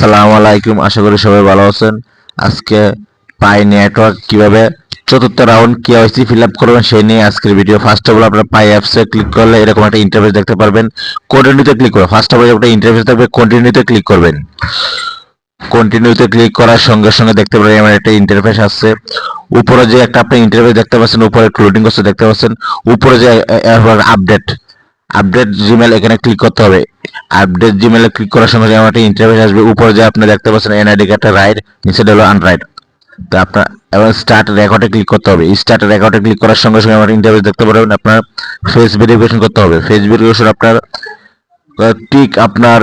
আসসালামু আলাইকুম, আশা করি সবাই ভালো আছেন। আজকে পাই নেটওয়ার্ক কীভাবে চতুর্থ রাউন্ড কেওয়াইসি ফিল আপ করবেন সেই নিয়ে আজকের ভিডিও ফার্স্ট অফ অল আপনার পাই অ্যাপসে ক্লিক করলে এরকম একটা ইন্টারফেস দেখতে পারবেন। কন্টিনিউতে ক্লিক করবেন। ফার্স্ট অফ অল একটা ইন্টারফেস থাকবে কন্টিনিউতে ক্লিক করবেন। কন্টিনিউতে ক্লিক করার সঙ্গে সঙ্গে দেখতে পারেন এমন একটা ইন্টারফেস আসছে উপরে যে একটা আপনি ইন্টারফেস দেখতে পাচ্ছেন, উপরে ক্লোডিং করছে দেখতে পাচ্ছেন। উপরে যে আপডেট আপডেট জিমেল এখানে ক্লিক করতে হবে। আপডেট জিমেলে ক্লিক করার সঙ্গে আমার একটা ইন্টারফেস আসবে, উপরে যে আপনি দেখতে পাচ্ছেন এনআইডি কার্ডটা রাইট নিচে হলো আনরাইট তো আপনার, এবং স্টার্ট রেকর্ডে ক্লিক করতে হবে। স্টার্ট রেকর্ডে ক্লিক করার সঙ্গে সঙ্গে আমার ইন্টারফেস দেখতে পারবেন, আপনার ফেস ভেরিফিকেশন করতে হবে। ফেস ভেরিফিকেশন আপনার ঠিক আপনার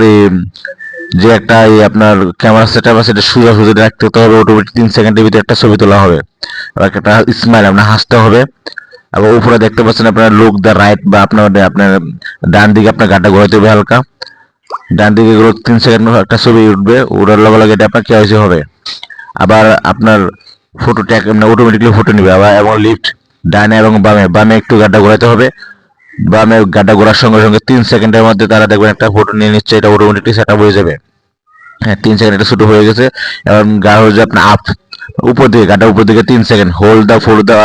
যে একটা এই আপনার ক্যামেরা সেট আপ আছে, এটা সোজা রাখতে হবে অটোমেটিক তিন সেকেন্ডের ভিতরে একটা ছবি তোলা হবে। একটা স্মাইল আপনার হাসতে হবে। এবং উপরে দেখতে পাচ্ছেন আপনার লুক দ্য রাইট বা আপনার আপনার ডান দিকে আপনার গাটা ঘোরাতে হবে হালকা। ডান দিকে গুলো তিন সেকেন্ড একটা ছবি উঠবে ওটার লগে লগে এটা আপনার কেওয়াইসি হবে। আবার আপনার ফটো ট্যাগ অটোমেটিকলি ফটো নেবে, আবার এবং লিফট ডানে এবং বামে বামে একটু গাড্ডা ঘোরাতে হবে। বামে গাড্ডা ঘোরার সঙ্গে সঙ্গে তিন সেকেন্ডের মধ্যে তারা দেখবেন একটা ফটো নিয়ে নিচ্ছে, এটা অটোমেটিকলি সেট হয়ে যাবে। হ্যাঁ তিন সেকেন্ড এটা ছোট হয়ে গেছে। এবং গা হয়ে যে আপনার আপ উপর দিকে গাড্ডা উপর দিকে তিন সেকেন্ড হোল্ড দা ফোর দা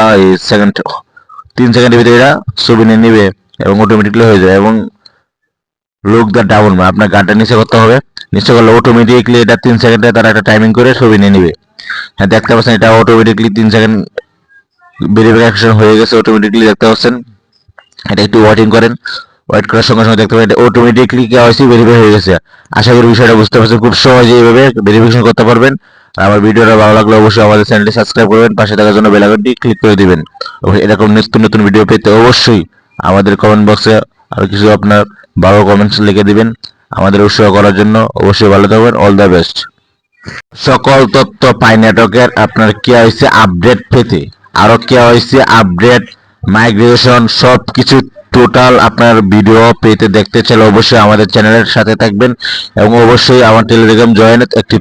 সেকেন্ড তিন সেকেন্ডের ভিতরে এরা ছবি নিয়ে নিবে এবং অটোমেটিকলি হয়ে যাবে এবং লুক দা ডাউন মানে আপনার গানটা নিচে করতে হবে। নিচে করলে অটোমেটিকলি এটা তিন সেকেন্ডে তারা একটা টাইমিং করে ছবি নিয়ে নিবে। হ্যাঁ দেখতে পাচ্ছেন এটা অটোমেটিকলি তিন সেকেন্ড ভেরিফিকেশন হয়ে গেছে অটোমেটিকলি দেখতে পাচ্ছেন। এটা একটু ওয়েটিং করেন। ওয়েট করার সঙ্গে সঙ্গে দেখতে পাবেন এটা অটোমেটিকলি কেওয়াইসি ভেরিফাই হয়ে গেছে। আশা করি বিষয়টা বুঝতে পারছেন। খুব সহজে এইভাবে ভেরিফিকেশন করতে পারবেন। আমার ভিডিওটা ভালো লাগলে অবশ্যই আমাদের চ্যানেলটি সাবস্ক্রাইব করবেন, পাশে থাকার জন্য বেল আইকনটি ক্লিক করে দিবেন। এরকম নিত্য নতুন ভিডিও পেতে অবশ্যই আমাদের কমেন্ট বক্সে আর কিছু আপনার ভালো কমেন্টস লিখে দিবেন। আমাদের উৎসাহ করার জন্য অবশ্যই ভালো থাকবেন অল দ্য বেস্ট সকল তথ্য পাই নেটওয়ার্কের আপনার কেওয়াইসি আপডেট পেতে। আরও হয়েছে আপডেট মাইগ্রেশন সব কিছু টোটাল আপনার ভিডিও পেতে দেখতে চাইলে অবশ্যই আমাদের চ্যানেলের সাথে থাকবেন এবং অবশ্যই আমার টেলিগ্রাম জয়েন একটি